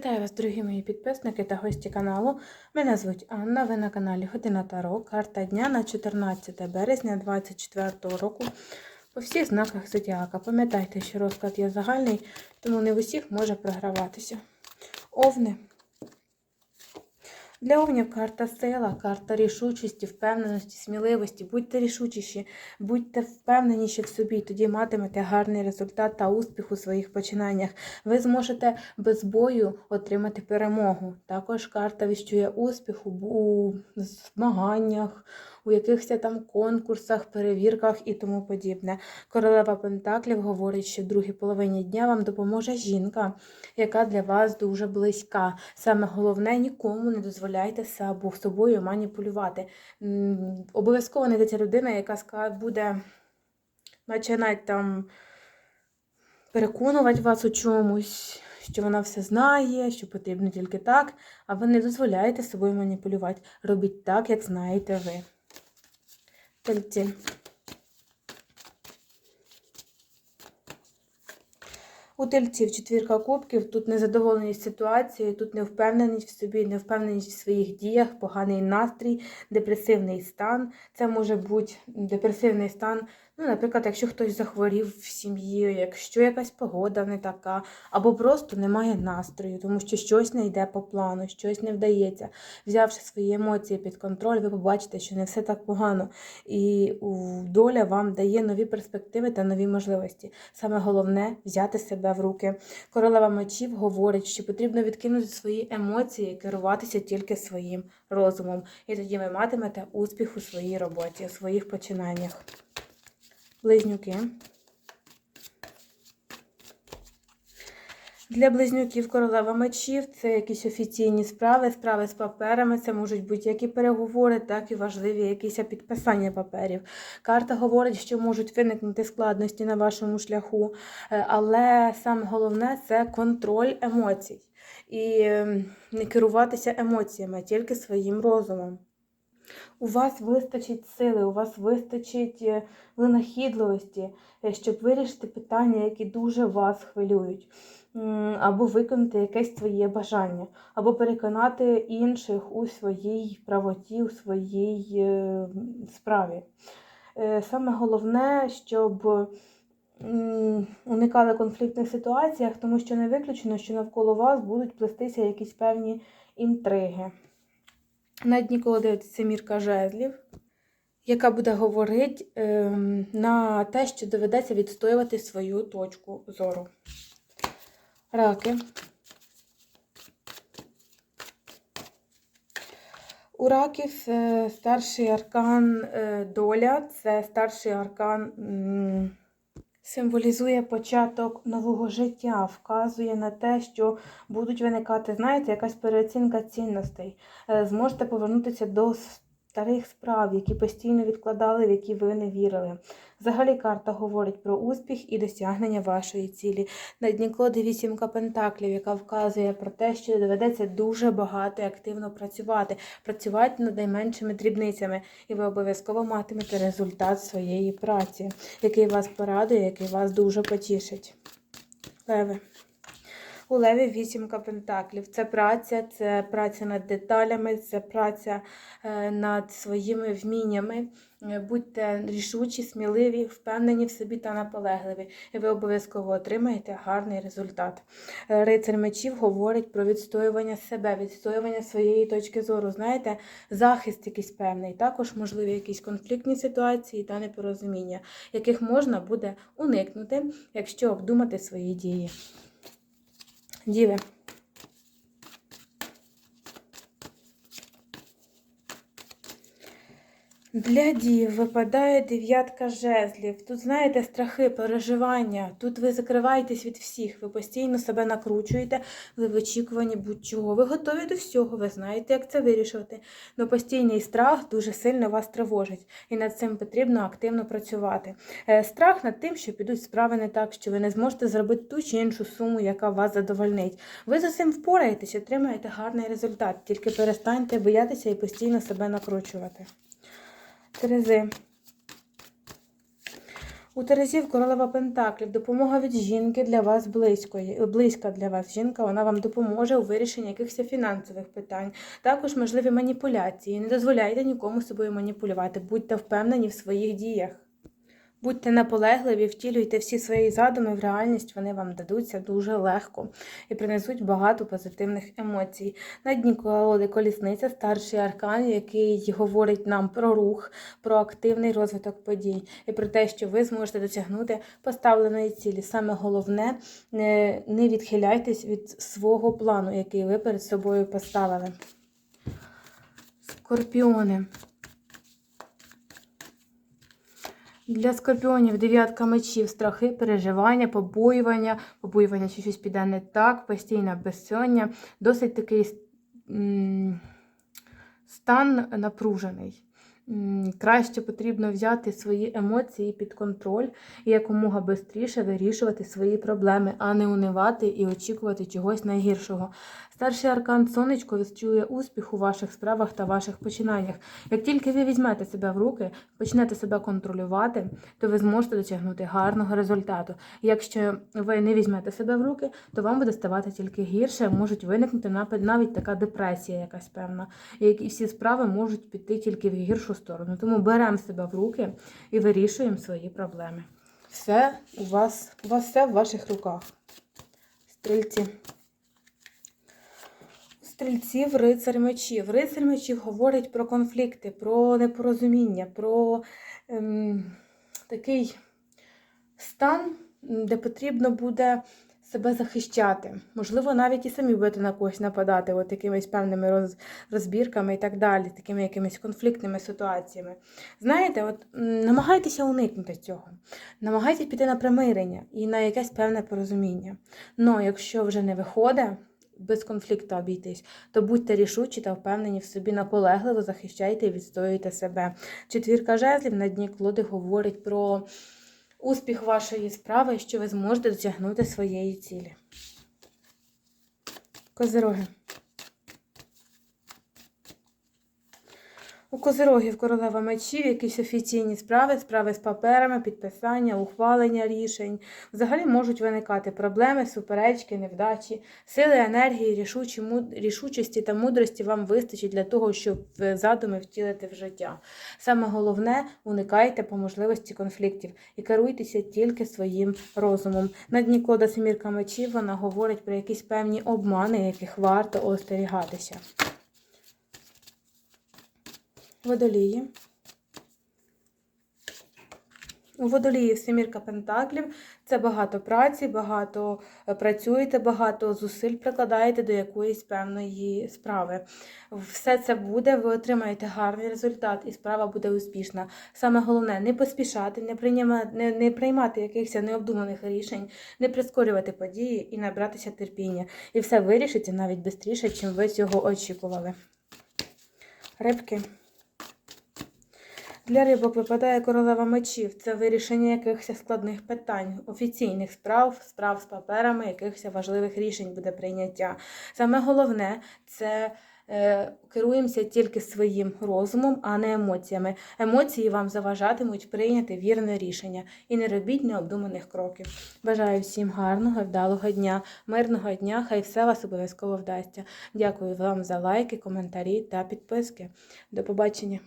Вітаю вас, дорогі мої підписники та гості каналу. Мене звуть Анна. Ви на каналі Година Таро. Карта дня на 14 березня 2024 року. По всіх знаках зодіака. Пам'ятайте, що розклад є загальний, тому не в усіх може програватися. Овни. Для овнів карта сила, карта рішучості, впевненості, сміливості. Будьте рішучіші, будьте впевненіші в собі, тоді матимете гарний результат та успіх у своїх починаннях. Ви зможете без бою отримати перемогу. Також карта віщує успіх у змаганнях, у якихось там конкурсах, перевірках і тому подібне. Королева Пентаклів говорить, що в другій половині дня вам допоможе жінка, яка для вас дуже близька. Саме головне, нікому не дозволяйте собою, маніпулювати. Обов'язково знайдеться людина, яка буде починати там переконувати вас у чомусь, що вона все знає, що потрібно тільки так, а ви не дозволяєте собою маніпулювати. Робіть так, як знаєте ви. പിടിച്ച് У четвірка кубків, тут незадоволеність ситуацією, тут невпевненість в собі, невпевненість в своїх діях, поганий настрій, депресивний стан. Це може бути депресивний стан, ну, наприклад, якщо хтось захворів в сім'ї, якщо якась погода не така, або просто немає настрою, тому що щось не йде по плану, щось не вдається. Взявши свої емоції під контроль, ви побачите, що не все так погано. І доля вам дає нові перспективи та нові можливості. Саме головне взяти себе в руки. Королева мечів говорить, що потрібно відкинути свої емоції, і керуватися тільки своїм розумом. І тоді ви матимете успіх у своїй роботі, у своїх починаннях. Близнюки. Для близнюків королева мечів це якісь офіційні справи, справи з паперами, це можуть бути як і переговори, так і важливі якісь підписання паперів. Карта говорить, що можуть виникнути складності на вашому шляху, е, але саме головне це контроль емоцій. І ем, не керуватися емоціями, тільки своїм розумом. У вас вистачить сили, у вас вистачить е, винахідливості, е, щоб вирішити питання, які дуже вас хвилюють, або виконати якесь своє бажання, або переконати інших у своїй правоті, у своїй справі. Е, Саме головне, щоб уникали конфліктних ситуаціях, тому що не виключено, що навколо вас будуть плестися якісь певні інтриги. На дні колоди це мірка жезлів, яка буде говорити ем, на те, що доведеться відстоювати свою точку зору. Раки. У раків е, старший аркан е, доля, це старший аркан символізує початок нового життя, вказує на те, що будуть виникати, знаєте, якась переоцінка цінностей. Е, Зможете повернутися до старих справ, які постійно відкладали, в які ви не вірили. Взагалі карта говорить про успіх і досягнення вашої цілі. На дні колоди вісімка пентаклів, яка вказує про те, що доведеться дуже багато і активно працювати, працювати над найменшими дрібницями, і ви обов'язково матимете результат своєї праці, який вас порадує, який вас дуже потішить. Леви. У Леві вісімка пентаклів. Це праця, це праця над деталями, це праця е, над своїми вміннями. Е, Будьте рішучі, сміливі, впевнені в собі та наполегливі, і ви обов'язково отримаєте гарний результат. Е, Рицар мечів говорить про відстоювання себе, відстоювання своєї точки зору. Знаєте, захист якийсь певний, також можливі якісь конфліктні ситуації та непорозуміння, яких можна буде уникнути, якщо обдумати свої дії. Діви. Для дів випадає дев'ятка жезлів. Тут, знаєте, страхи, переживання. Тут ви закриваєтесь від всіх, ви постійно себе накручуєте, ви в очікуванні будь-чого. Ви готові до всього, ви знаєте, як це вирішувати. Но постійний страх дуже сильно вас тривожить, і над цим потрібно активно працювати. Е, Страх над тим, що підуть справи не так, що ви не зможете зробити ту чи іншу суму, яка вас задовольнить. Ви за цим впораєтесь, отримаєте гарний результат. Тільки перестаньте боятися і постійно себе накручувати. Терези. У Терезів королева Пентаклів. Допомога від жінки для вас близької, близька для вас жінка. Вона вам допоможе у вирішенні якихось фінансових питань. Також можливі маніпуляції. Не дозволяйте нікому собою маніпулювати. Будьте впевнені в своїх діях. Будьте наполегливі, втілюйте всі свої задуми в реальність, вони вам дадуться дуже легко і принесуть багато позитивних емоцій. На дні колоди колісниця старший аркан, який говорить нам про рух, про активний розвиток подій і про те, що ви зможете досягнути поставленої цілі. Саме головне, не, відхиляйтесь від свого плану, який ви перед собою поставили. Скорпіони. Для скорпіонів дев'ятка мечів, страхи, переживання, побоювання, побоювання, що щось піде не так, постійне безсоння, досить такий стан напружений. Краще потрібно взяти свої емоції під контроль і якомога швидше вирішувати свої проблеми, а не унивати і очікувати чогось найгіршого. Старший аркан сонечко відчує успіх у ваших справах та ваших починаннях. Як тільки ви візьмете себе в руки, почнете себе контролювати, то ви зможете досягнути гарного результату. Якщо ви не візьмете себе в руки, то вам буде ставати тільки гірше, можуть виникнути навіть така депресія, якась певна. І всі справи можуть піти тільки в гіршу сторону. Тому беремо себе в руки і вирішуємо свої проблеми. Все у вас, у вас все в ваших руках. Стрільці. Стрільців рицар мечів. Рицар мечів говорить про конфлікти, про непорозуміння, про ем, такий стан, де потрібно буде себе захищати. Можливо, навіть і самі будете на когось нападати, от якимись певними роз, розбірками і так далі, такими якимись конфліктними ситуаціями. Знаєте, от намагайтеся уникнути цього. Намагайтеся піти на примирення і на якесь певне порозуміння. Ну, якщо вже не виходить, без конфлікту обійтись, то будьте рішучі та впевнені в собі, наполегливо захищайте і відстоюйте себе. Четвірка жезлів на дні колоди говорить про успіх вашої справи, що ви зможете досягнути своєї цілі. Козироги. У козирогів королева мечів, якісь офіційні справи, справи з паперами, підписання, ухвалення рішень. Взагалі можуть виникати проблеми, суперечки, невдачі, сили, енергії, рішучі, рішучості та мудрості вам вистачить для того, щоб е, задуми втілити в життя. Саме головне, уникайте по можливості конфліктів і керуйтеся тільки своїм розумом. На дні кода семірка мечів вона говорить про якісь певні обмани, яких варто остерігатися. Водолії. У водоліїв семірка пентаклів це багато праці, багато е, працюєте, багато зусиль прикладаєте до якоїсь певної справи. Все це буде, ви отримаєте гарний результат, і справа буде успішна. Саме головне не поспішати, не приймати, не, не приймати якихось необдуманих рішень, не прискорювати події і набратися терпіння. І все вирішиться навіть швидше, чим ви цього очікували. Рибки. Для рибок випадає королева мечів. Це вирішення якихось складних питань, офіційних справ, справ з паперами, якихось важливих рішень буде прийняття. Саме головне це е, керуємося тільки своїм розумом, а не емоціями. Емоції вам заважатимуть прийняти вірне рішення і не робіть необдуманих кроків. Бажаю всім гарного, вдалого дня, мирного дня. Хай все вас обов'язково вдасться. Дякую вам за лайки, коментарі та підписки. До побачення.